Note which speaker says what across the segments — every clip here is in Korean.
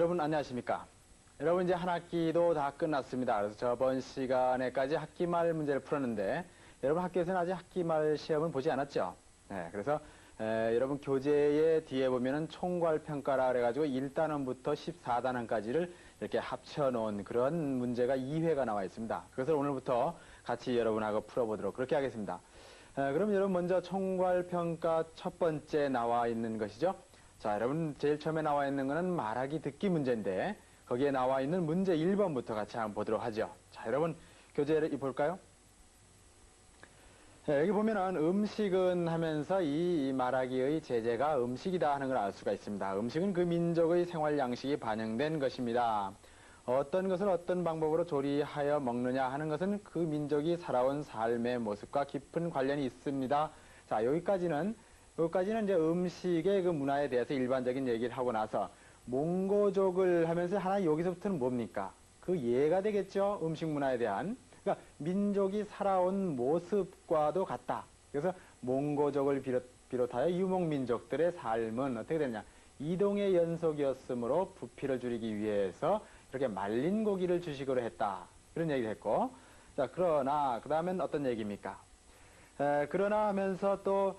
Speaker 1: 여러분 안녕하십니까? 여러분 이제 한 학기도 다 끝났습니다. 그래서 저번 시간에까지 학기 말 문제를 풀었는데 여러분 학교에서는 아직 학기 말 시험을 보지 않았죠? 네, 그래서 에, 여러분 교재의 뒤에 보면은 총괄 평가라 그래가지고 1단원부터 14단원까지를 이렇게 합쳐놓은 그런 문제가 2회가 나와 있습니다. 그것을 오늘부터 같이 여러분하고 풀어보도록 그렇게 하겠습니다. 에, 그럼 여러분 먼저 총괄 평가 첫 번째 나와 있는 것이죠. 자, 여러분 제일 처음에 나와 있는 거는 말하기 듣기 문제인데 거기에 나와 있는 문제 1번부터 같이 한번 보도록 하죠. 자, 여러분 교재를 볼까요? 네, 여기 보면은 음식은 하면서 이 말하기의 제재가 음식이다 하는 걸 알 수가 있습니다. 음식은 그 민족의 생활 양식이 반영된 것입니다. 어떤 것을 어떤 방법으로 조리하여 먹느냐 하는 것은 그 민족이 살아온 삶의 모습과 깊은 관련이 있습니다. 자, 여기까지는 여기까지는 이제 음식의 그 문화에 대해서 일반적인 얘기를 하고 나서 몽고족을 하면서 하나 여기서부터는 뭡니까? 그 예가 되겠죠? 음식 문화에 대한. 그러니까 민족이 살아온 모습과도 같다. 그래서 몽고족을 비롯, 비롯하여 유목민족들의 삶은 어떻게 되냐? 이동의 연속이었으므로 부피를 줄이기 위해서 이렇게 말린 고기를 주식으로 했다. 그런 얘기를 했고. 자, 그러나, 그 다음엔 어떤 얘기입니까? 에, 그러나 하면서 또 어,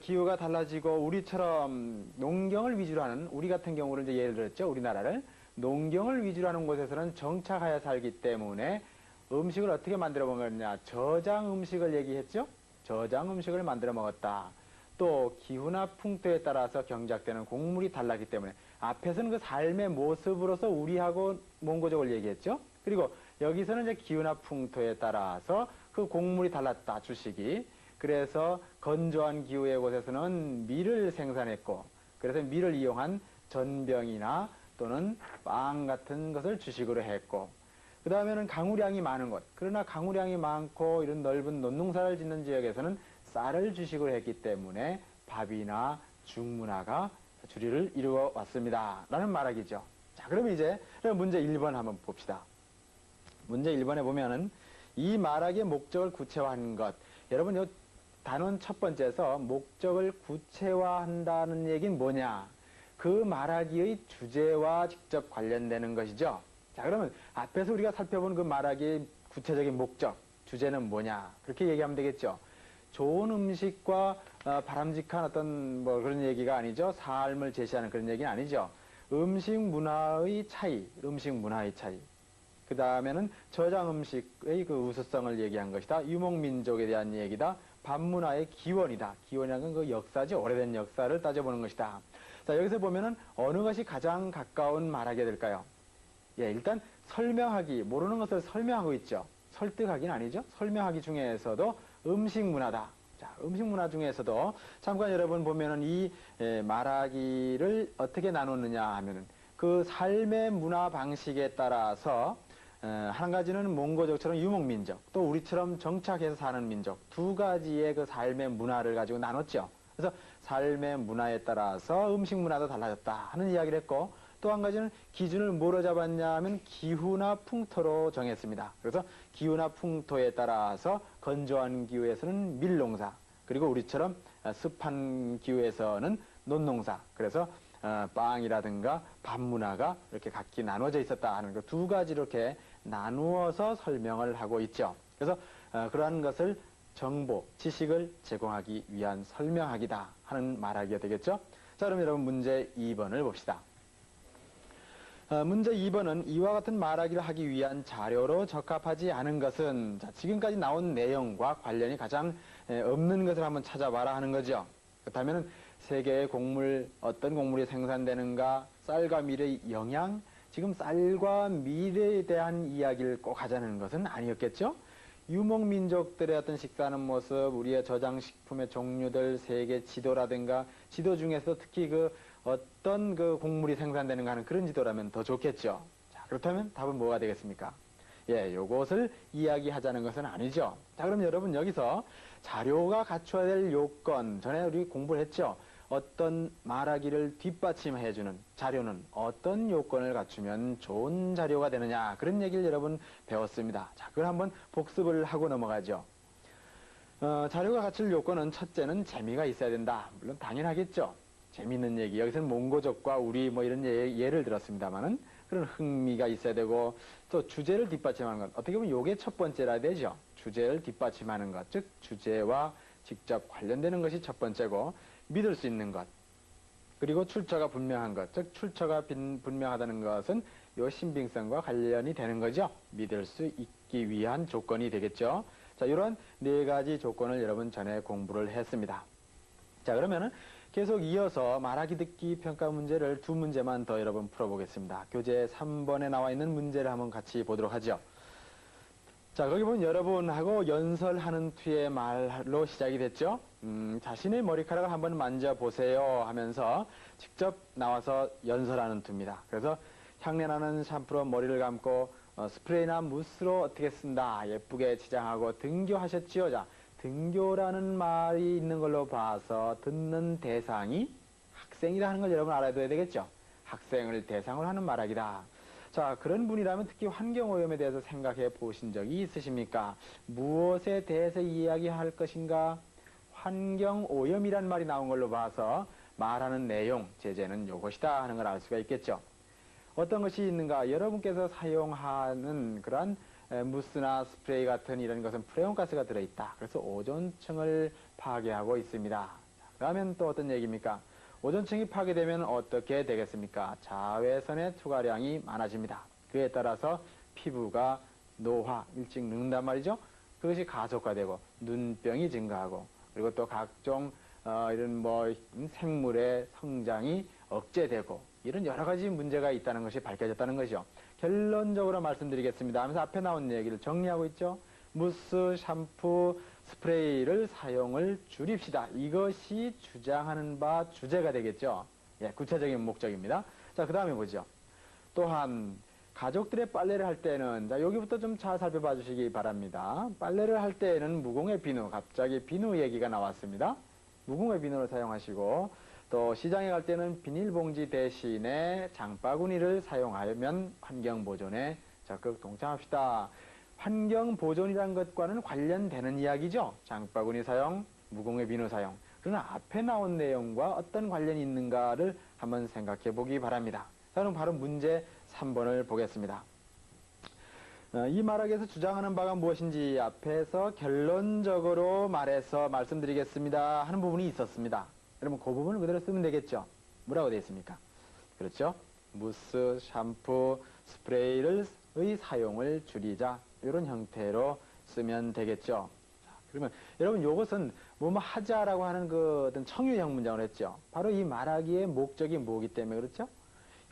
Speaker 1: 기후가 달라지고 우리처럼 농경을 위주로 하는 우리 같은 경우를 이제 예를 들었죠. 우리나라를 농경을 위주로 하는 곳에서는 정착하여 살기 때문에 음식을 어떻게 만들어 먹었냐? 저장 음식을 얘기했죠. 저장 음식을 만들어 먹었다. 또 기후나 풍토에 따라서 경작되는 곡물이 달랐기 때문에 앞에서는 그 삶의 모습으로서 우리하고 몽고족을 얘기했죠. 그리고 여기서는 이제 기후나 풍토에 따라서 그 곡물이 달랐다 주식이 그래서 건조한 기후의 곳에서는 밀을 생산했고 그래서 밀을 이용한 전병이나 또는 빵 같은 것을 주식으로 했고 그 다음에는 강우량이 많은 곳 그러나 강우량이 많고 이런 넓은 논농사를 짓는 지역에서는 쌀을 주식으로 했기 때문에 밥이나 죽문화가 주리를 이루어 왔습니다. 라는 말하기죠. 자 그러면 이제 문제 1번 한번 봅시다. 문제 1번에 보면은 이 말하기의 목적을 구체화한 것. 여러분 요 단원 첫 번째에서 목적을 구체화한다는 얘기는 뭐냐? 그 말하기의 주제와 직접 관련되는 것이죠. 자, 그러면 앞에서 우리가 살펴본 그 말하기의 구체적인 목적, 주제는 뭐냐? 그렇게 얘기하면 되겠죠. 좋은 음식과 어, 바람직한 어떤 뭐 그런 얘기가 아니죠. 삶을 제시하는 그런 얘기는 아니죠. 음식 문화의 차이, 음식 문화의 차이. 그 다음에는 저장 음식의 그 우수성을 얘기한 것이다. 유목민족에 대한 얘기다. 반문화의 기원이다. 기원이라는 그 역사죠. 오래된 역사를 따져보는 것이다. 자, 여기서 보면은 어느 것이 가장 가까운 말하게 될까요? 예, 일단 설명하기, 모르는 것을 설명하고 있죠. 설득하기는 아니죠. 설명하기 중에서도 음식 문화다. 자, 음식 문화 중에서도 잠깐 여러분 보면은 이 예, 말하기를 어떻게 나누느냐 하면은 그 삶의 문화 방식에 따라서 한 가지는 몽고족처럼 유목민족, 또 우리처럼 정착해서 사는 민족 두 가지의 그 삶의 문화를 가지고 나눴죠. 그래서 삶의 문화에 따라서 음식 문화도 달라졌다 하는 이야기를 했고 또 한 가지는 기준을 뭐로 잡았냐 하면 기후나 풍토로 정했습니다. 그래서 기후나 풍토에 따라서 건조한 기후에서는 밀농사 그리고 우리처럼 습한 기후에서는 논농사 그래서 어, 빵이라든가 밥 문화가 이렇게 각기 나눠져 있었다 하는 그 두 가지 이렇게 나누어서 설명을 하고 있죠. 그래서 어, 그러한 것을 정보, 지식을 제공하기 위한 설명하기다 하는 말하기가 되겠죠. 자, 그럼 여러분 문제 2번을 봅시다. 어, 문제 2번은 이와 같은 말하기를 하기 위한 자료로 적합하지 않은 것은 자, 지금까지 나온 내용과 관련이 가장 에, 없는 것을 한번 찾아봐라 하는 거죠. 그렇다면 세계의 곡물, 어떤 곡물이 생산되는가, 쌀과 밀의 영양, 지금 쌀과 밀에 대한 이야기를 꼭 하자는 것은 아니었겠죠? 유목 민족들의 어떤 식사하는 모습, 우리의 저장식품의 종류들, 세계 지도라든가 지도 중에서 특히 그 어떤 그 곡물이 생산되는가 하는 그런 지도라면 더 좋겠죠. 자, 그렇다면 답은 뭐가 되겠습니까? 예, 요것을 이야기하자는 것은 아니죠. 자, 그럼 여러분 여기서 자료가 갖춰야 될 요건, 전에 우리 공부를 했죠. 어떤 말하기를 뒷받침해주는 자료는 어떤 요건을 갖추면 좋은 자료가 되느냐 그런 얘기를 여러분 배웠습니다. 자, 그걸 한번 복습을 하고 넘어가죠. 어, 자료가 갖출 요건은 첫째는 재미가 있어야 된다. 물론 당연하겠죠. 재밌는 얘기. 여기서는 몽고족과 우리 뭐 이런 예, 예를 들었습니다만은 그런 흥미가 있어야 되고 또 주제를 뒷받침하는 것. 어떻게 보면 요게 첫 번째라 되죠. 주제를 뒷받침하는 것. 즉 주제와 직접 관련되는 것이 첫 번째고 믿을 수 있는 것. 그리고 출처가 분명한 것. 즉 출처가 빈- 분명하다는 것은 요 신빙성과 관련이 되는 거죠. 믿을 수 있기 위한 조건이 되겠죠. 자, 이런 네 가지 조건을 여러분 전에 공부를 했습니다. 자, 그러면은 계속 이어서 말하기 듣기 평가 문제를 두 문제만 더 여러분 풀어보겠습니다. 교재 3번에 나와 있는 문제를 한번 같이 보도록 하죠. 자, 거기 보면 여러분하고 연설하는 투의 말로 시작이 됐죠. 음, 자신의 머리카락을 한번 만져보세요 하면서 직접 나와서 연설하는 투입니다. 그래서 향내나는 샴푸로 머리를 감고 어, 스프레이나 무스로 어떻게 쓴다 예쁘게 치장하고 등교하셨지요. 자, 등교라는 말이 있는 걸로 봐서 듣는 대상이 학생이라는 걸 여러분 알아둬야 되겠죠. 학생을 대상으로 하는 말하기다. 자, 그런 분이라면 특히 환경오염에 대해서 생각해 보신 적이 있으십니까? 무엇에 대해서 이야기할 것인가? 환경오염이란 말이 나온 걸로 봐서 말하는 내용, 제재는 요것이다 하는 걸 알 수가 있겠죠. 어떤 것이 있는가? 여러분께서 사용하는 에, 무스나 스프레이 같은 이런 것은 프레온가스가 들어있다. 그래서 오존층을 파괴하고 있습니다. 그러면 또 어떤 얘기입니까? 오존층이 파괴되면 어떻게 되겠습니까? 자외선의 투과량이 많아집니다. 그에 따라서 피부가 노화, 일찍 늙는단 말이죠. 그것이 가속화되고 눈병이 증가하고 그리고 또 각종 어, 이런 뭐 생물의 성장이 억제되고 이런 여러 가지 문제가 있다는 것이 밝혀졌다는 것이죠. 결론적으로 말씀드리겠습니다. 하면서 앞에 나온 얘기를 정리하고 있죠. 무스, 샴푸, 스프레이를 사용을 줄입시다. 이것이 주장하는 바 주제가 되겠죠. 예, 구체적인 목적입니다. 자, 그 다음에 보죠. 또한 가족들의 빨래를 할 때는 자 여기부터 좀 잘 살펴봐 주시기 바랍니다. 빨래를 할 때에는 무공의 비누, 갑자기 비누 얘기가 나왔습니다. 무공의 비누를 사용하시고 또 시장에 갈 때는 비닐봉지 대신에 장바구니를 사용하면 환경 보존에 적극 동참합시다. 환경 보존이란 것과는 관련되는 이야기죠. 장바구니 사용, 무공의 비누 사용. 그러나 앞에 나온 내용과 어떤 관련이 있는가를 한번 생각해 보기 바랍니다. 자, 그럼 바로 문제 3번을 보겠습니다. 어, 이 말학에서 주장하는 바가 무엇인지 앞에서 결론적으로 말해서 말씀드리겠습니다 하는 부분이 있었습니다. 여러분 그 부분을 그대로 쓰면 되겠죠? 뭐라고 되어 있습니까? 그렇죠? 무스, 샴푸, 스프레이를 의 사용을 줄이자 이런 형태로 쓰면 되겠죠. 자, 그러면 여러분 이것은 뭐뭐 하자라고 하는 그 어떤 청유형 문장을 했죠. 바로 이 말하기의 목적이 뭐기 때문에 그렇죠?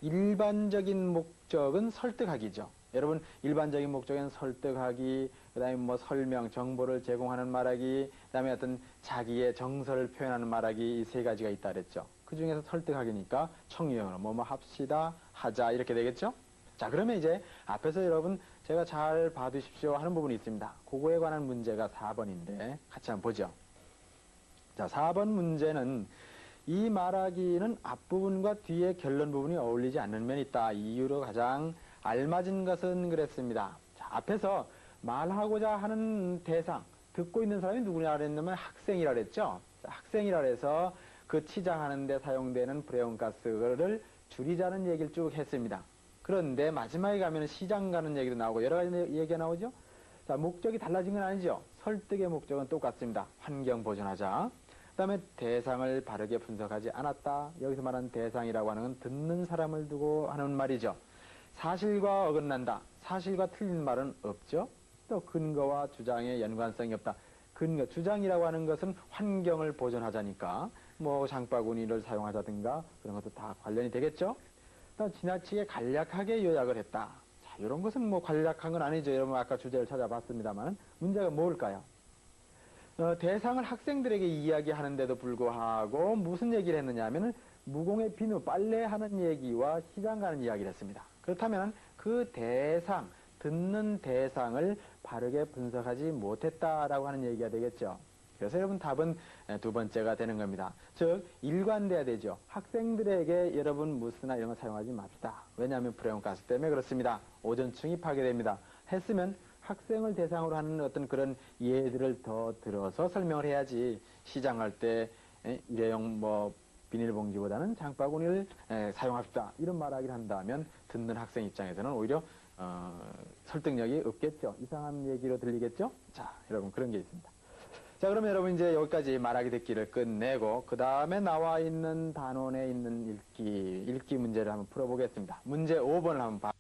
Speaker 1: 일반적인 목적은 설득하기죠. 여러분 일반적인 목적은 설득하기, 그다음에 뭐 설명, 정보를 제공하는 말하기, 그다음에 어떤 자기의 정서를 표현하는 말하기 이 세 가지가 있다 그랬죠. 그 중에서 설득하기니까 청유형으로 뭐뭐 합시다, 하자 이렇게 되겠죠. 자 그러면 이제 앞에서 여러분 제가 잘 봐두십시오 하는 부분이 있습니다. 그거에 관한 문제가 4번인데 같이 한번 보죠. 자 4번 문제는 이 말하기는 앞부분과 뒤에 결론 부분이 어울리지 않는 면이 있다. 이유로 가장 알맞은 것은 그랬습니다. 자, 앞에서 말하고자 하는 대상, 듣고 있는 사람이 누구냐 그랬냐면 학생이라 그랬죠. 자, 학생이라 그래서 그 치장하는 데 사용되는 브레온가스를 줄이자는 얘기를 쭉 했습니다. 그런데 마지막에 가면 시장 가는 얘기도 나오고 여러 가지 얘기가 나오죠. 자, 목적이 달라진 건 아니죠. 설득의 목적은 똑같습니다. 환경 보존하자. 그 다음에 대상을 바르게 분석하지 않았다. 여기서 말하는 대상이라고 하는 건 듣는 사람을 두고 하는 말이죠. 사실과 어긋난다. 사실과 틀린 말은 없죠. 또 근거와 주장의 연관성이 없다. 근거, 주장이라고 하는 것은 환경을 보존하자니까 뭐 장바구니를 사용하자든가 그런 것도 다 관련이 되겠죠. 또 지나치게 간략하게 요약을 했다. 자, 이런 것은 뭐 간략한 건 아니죠. 여러분 아까 주제를 찾아봤습니다만 문제가 뭘까요? 어, 대상을 학생들에게 이야기하는데도 불구하고 무슨 얘기를 했느냐 하면은 무공의 비누 빨래하는 얘기와 시장 가는 이야기를 했습니다. 그렇다면 그 대상, 듣는 대상을 바르게 분석하지 못했다라고 하는 얘기가 되겠죠. 그래서 여러분 답은 두 번째가 되는 겁니다. 즉 일관돼야 되죠. 학생들에게 여러분 무스나 이런 거 사용하지 맙시다. 왜냐하면 프레온가스 때문에 그렇습니다. 오존층이 파괴됩니다. 했으면 학생을 대상으로 하는 어떤 그런 예들을 더 들어서 설명을 해야지 시장할 때 에, 일회용 뭐 비닐봉지보다는 장바구니를 에, 사용합시다. 이런 말하기를 한다면 듣는 학생 입장에서는 오히려 어, 설득력이 없겠죠. 이상한 얘기로 들리겠죠? 자, 여러분 그런 게 있습니다. 자, 그러면 여러분 이제 여기까지 말하기 듣기를 끝내고 그 다음에 나와 있는 단원에 있는 읽기 읽기 문제를 한번 풀어보겠습니다. 문제 5번을 한번 봐.